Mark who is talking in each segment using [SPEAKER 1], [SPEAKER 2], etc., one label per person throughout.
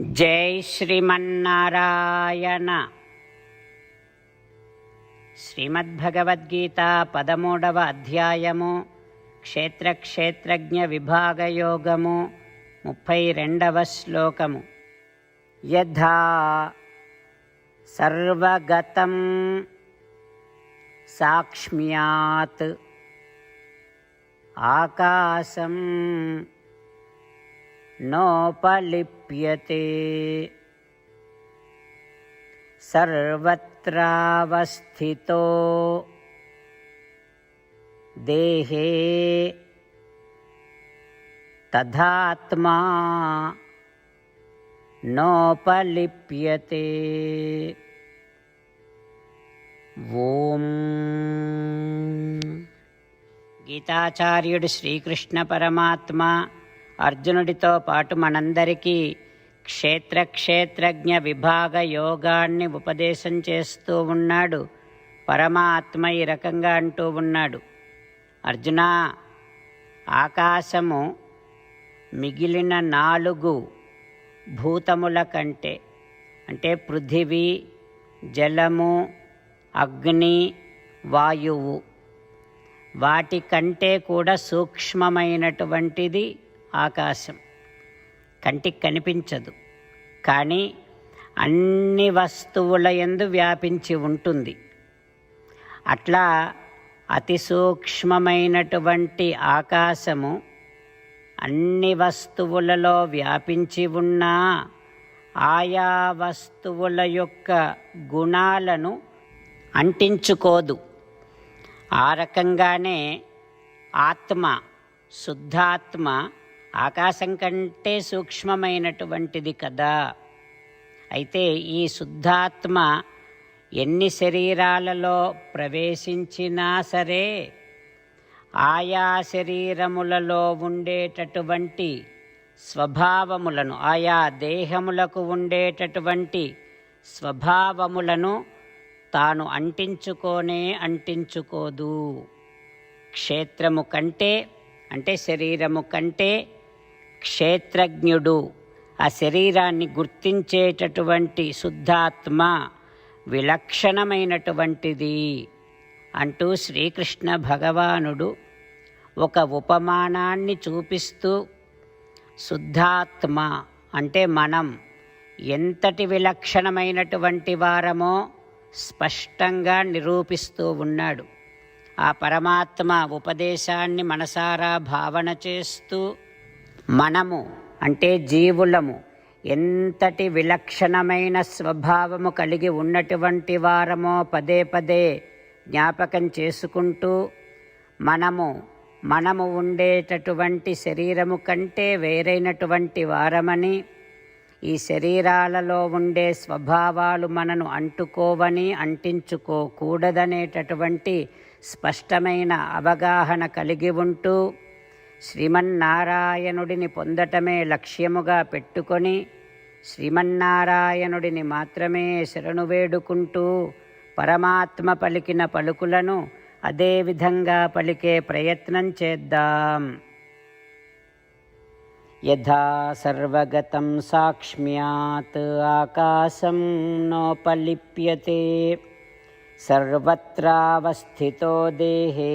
[SPEAKER 1] జై శ్రీమన్నారాయణ. శ్రీమద్భగవద్గీత పదమూడవ అధ్యాయము క్షేత్రక్షేత్రజ్ఞ విభాగయోగము ముప్పై రెండవ శ్లోకము. యథా సర్వగతం సాక్ష్మ్యాత్. ఆకాశం नोपलिप्यते सर्वत्रावस्थितो देहे तथात्मा नोपलिप्यते ఓం గీతాచార్యుడు శ్రీకృష్ణ పరమాత్మ అర్జునుడితో పాటు మనందరికీ క్షేత్ర క్షేత్రజ్ఞ విభాగ యోగాన్ని ఉపదేశం చేస్తూ ఉన్నాడు. పరమాత్మ ఈ రకంగా అంటూ ఉన్నాడు. అర్జున ఆకాశము మిగిలిన నాలుగు భూతముల కంటే అంటే పృథివీ జలము అగ్ని వాయువు వాటికంటే కూడా సూక్ష్మమైనటువంటిది ఆకాశం. కంటికి కనిపించదు. కానీ అన్ని వస్తువుల ఎందు వ్యాపించి ఉంటుంది. అట్లా అతి సూక్ష్మమైనటువంటి ఆకాశము అన్ని వస్తువులలో వ్యాపించి ఉన్నా ఆయా వస్తువుల యొక్క గుణాలను అంటించుకోదు. ఆ రకంగానే ఆత్మ శుద్ధాత్మ ఆకాశం కంటే సూక్ష్మమైనటువంటిది కదా. అయితే ఈ శుద్ధాత్మ ఎన్ని శరీరాలలో ప్రవేశించినా సరే ఆయా శరీరములలో ఉండేటటువంటి స్వభావములను ఆయా దేహములకు ఉండేటటువంటి స్వభావములను తాను అంటించుకోనే అంటించుకోదు. క్షేత్రము కంటే అంటే శరీరము కంటే క్షేత్రజ్ఞుడు. ఆ శరీరాన్ని గుర్తించేటటువంటి శుద్ధాత్మ విలక్షణమైనటువంటిది అంటూ శ్రీకృష్ణ భగవానుడు ఒక ఉపమానాన్ని చూపిస్తూ శుద్ధాత్మ అంటే మనం ఎంతటి విలక్షణమైనటువంటి వారమో స్పష్టంగా నిరూపిస్తూ ఉన్నాడు. ఆ పరమాత్మ ఉపదేశాన్ని మనసారా భావన చేస్తూ మనము అంటే జీవులము ఎంతటి విలక్షణమైన స్వభావము కలిగి ఉన్నటువంటి వారమో పదే పదే జ్ఞాపకం చేసుకుంటూ మనము మనము ఉండేటటువంటి శరీరము కంటే వేరైనటువంటి వారమని ఈ శరీరాలలో ఉండే స్వభావాలు మనను అంటుకోవని అంటించుకోకూడదనేటటువంటి స్పష్టమైన అవగాహన కలిగి ఉంటూ శ్రీమన్నారాయణుడిని పొందటమే లక్ష్యముగా పెట్టుకొని శ్రీమన్నారాయణుడిని మాత్రమే శరణు వేడుకుంటూ పరమాత్మ పలికిన పలుకులను అదేవిధంగా పలికే ప్రయత్నం చేద్దాం. యథా సర్వగతం సాక్ష్మ్యాత్ ఆకాశం నోపలిప్యతే సర్వత్రావస్థితో దేహే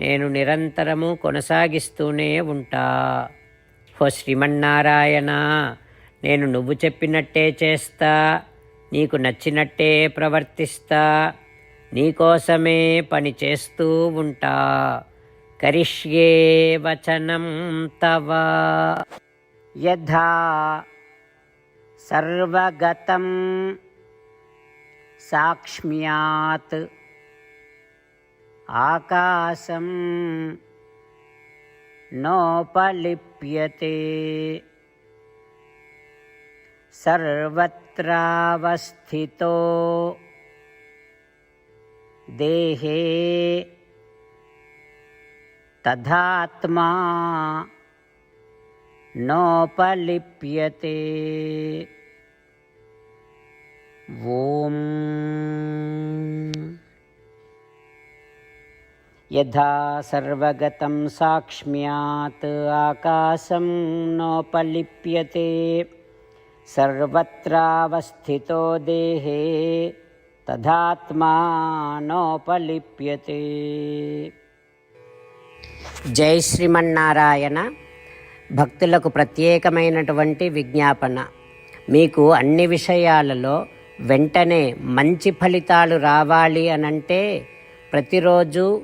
[SPEAKER 1] నేను నిరంతరము కొనసాగిస్తూనే ఉంటా. హో శ్రీమన్నారాయణ నేను నువ్వు చెప్పినట్టే చేస్తా నీకు నచ్చినట్టే ప్రవర్తిస్తా నీకోసమే పని చేస్తూ ఉంటా. కరిష్యే వచనం తవ. యథా సర్వగతం సాక్ష్మ్యాత్. आकाशं नोपलिप्यते। सर्वत्रावस्थितो। देहे तथात्मा नोपलिप्यते। ॐ यथा सर्वगतं साक्ष्म्यात् आकाशं नोपलिप्यते సర్వత్రావస్థితో దేహే తథాత్మానోపలిప్యతే జై శ్రీమన్నారాయణ భక్తులకు ప్రత్యేకమైనటువంటి విజ్ఞాపన మీకు అన్ని విషయాలలో వెంటనే మంచి ఫలితాలు రావాలి అనంటే ప్రతిరోజు